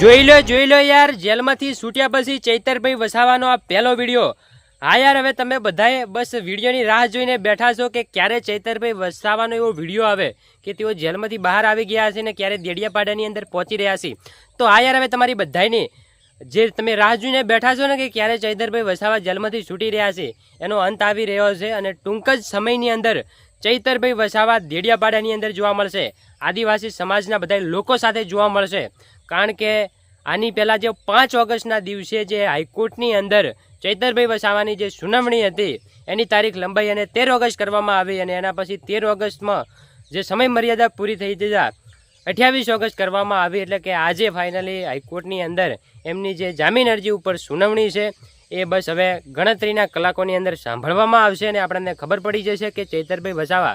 જોઈ લો જોઈ લો યાર, જેલમાંથી છૂટ્યા પછી ચૈતરભાઈ વસાવાનો આ પહેલો વીડિયો. હા યાર, હવે તમે બધાએ બસ વિડીયોની રાહ જોઈને બેઠા છો કે ક્યારે ચૈતરભાઈ વસાવાનો એવો વીડિયો આવે કે તેઓ જેલમાંથી બહાર આવી ગયા છે ને ક્યારે દેડિયાપાડાની અંદર પહોંચી રહ્યા છે. તો હા યાર, હવે તમારી બધાની જે તમે રાહ જોઈને બેઠા છો ને કે ક્યારે ચૈતરભાઈ વસાવા જેલમાંથી છૂટી રહ્યા છે, એનો અંત આવી રહ્યો છે અને ટૂંક જ સમયની અંદર ચૈતરભાઈ વસાવા દેડિયાપાડાની અંદર જોવા મળશે. આદિવાસી સમાજના બધા લોકો સાથે જોવા મળશે. કારણ કે આની પહેલાં જે પાંચ ઓગસ્ટના દિવસે જે હાઈકોર્ટની અંદર ચૈતરભાઈ વસાવાની જે સુનાવણી હતી, એની તારીખ લંબાઈ અને તેર ઓગસ્ટ કરવામાં આવી અને એના પછી તેર ઓગસ્ટમાં જે સમય મર્યાદા પૂરી થઈ જતા અઠ્યાવીસ ઓગસ્ટ કરવામાં આવી એટલે કે આજે ફાઇનલી હાઈકોર્ટની અંદર એમની જે જામીન અરજી ઉપર સુનાવણી છે, એ બસ હવે ગણતરીના કલાકોની અંદર સાંભળવામાં આવશે અને આપણને ખબર પડી જશે કે ચૈતરભાઈ વસાવા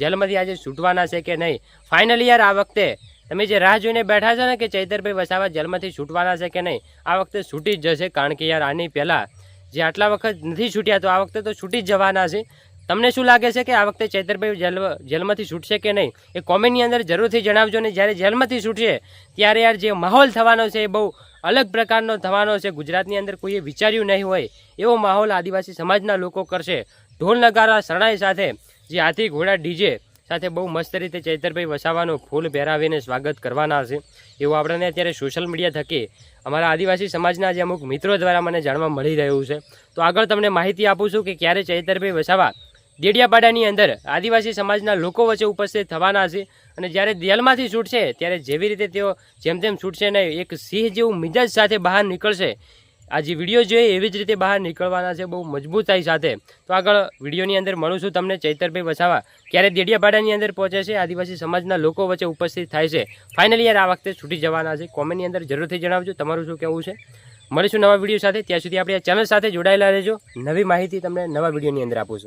જેલમાંથી આજે છૂટવાના છે કે નહીં. ફાઇનલી યાર, આ વખતે તમે જે રાહ જોઈને બેઠા છો ને કે ચૈતરભાઈ વસાવા જેલમાંથી છૂટવાના છે કે નહીં, આ વખતે છૂટી જ જશે કારણ કે યાર આની પહેલાં જે આટલા વખત નથી છૂટ્યા, તો આ વખતે તો છૂટી જ જવાના છે. તમને શું લાગે છે કે આ વખતે ચૈતરભાઈ જેલ જેલમાંથી છૂટશે કે નહીં? એ કોમેન્ટની અંદર જરૂરથી જણાવજો ને જ્યારે જેલમાંથી છૂટશે, ત્યારે યાર જે માહોલ થવાનો છે એ બહુ અલગ પ્રકારનો થવાનો છે. ગુજરાતની અંદર કોઈએ વિચાર્યું નહીં હોય એવો માહોલ આદિવાસી સમાજના લોકો કરશે. ઢોલ નગારા, શરણાઈ સાથે જે હાથી, ઘોડા, ડીજે સાથે બહુ મસ્ત રીતે ચૈતરભાઈ વસાવાનું ફૂલ પહેરાવીને સ્વાગત કરવાના છે. એવું આપણને અત્યારે સોશિયલ મીડિયા થકી અમારા આદિવાસી સમાજના જે અમુક મિત્રો દ્વારા મને જાણવા મળી રહ્યું છે. તો આગળ તમને માહિતી આપું છું કે ક્યારે ચૈતરભાઈ વસાવા દેડિયાપાડાની અંદર આદિવાસી સમાજના લોકો વચ્ચે ઉપસ્થિત થવાના છે. અને જ્યારે જેલમાંથી છૂટશે, ત્યારે જેવી રીતે તેઓ જેમ તેમ છૂટશે નહીં એક સિંહ જેવું મિજાજ સાથે બહાર નીકળશે. આ જે વીડિયો જોઈએ એવી જ રીતે બહાર નીકળવાના છે, બહુ મજબૂતાઈ સાથે. તો આગળ વિડીયોની અંદર મળું છું તમને ચૈતરભાઈ વસાવા. ક્યારે દેડિયાપાડાની અંદર પહોંચે છે, આદિવાસી સમાજના લોકો વચ્ચે ઉપસ્થિત થાય છે. ફાઇનલી યાર આ વખતે છૂટી જવાના છે. કોમેન્ટની અંદર જરૂરથી જણાવજો, તમારું શું કહેવું છે? મળીશું નવા વીડિયો સાથે. ત્યાં સુધી આપણે ચેનલ સાથે જોડાયેલા રહેજો. નવી માહિતી તમને નવા વિડીયોની અંદર આપું છું.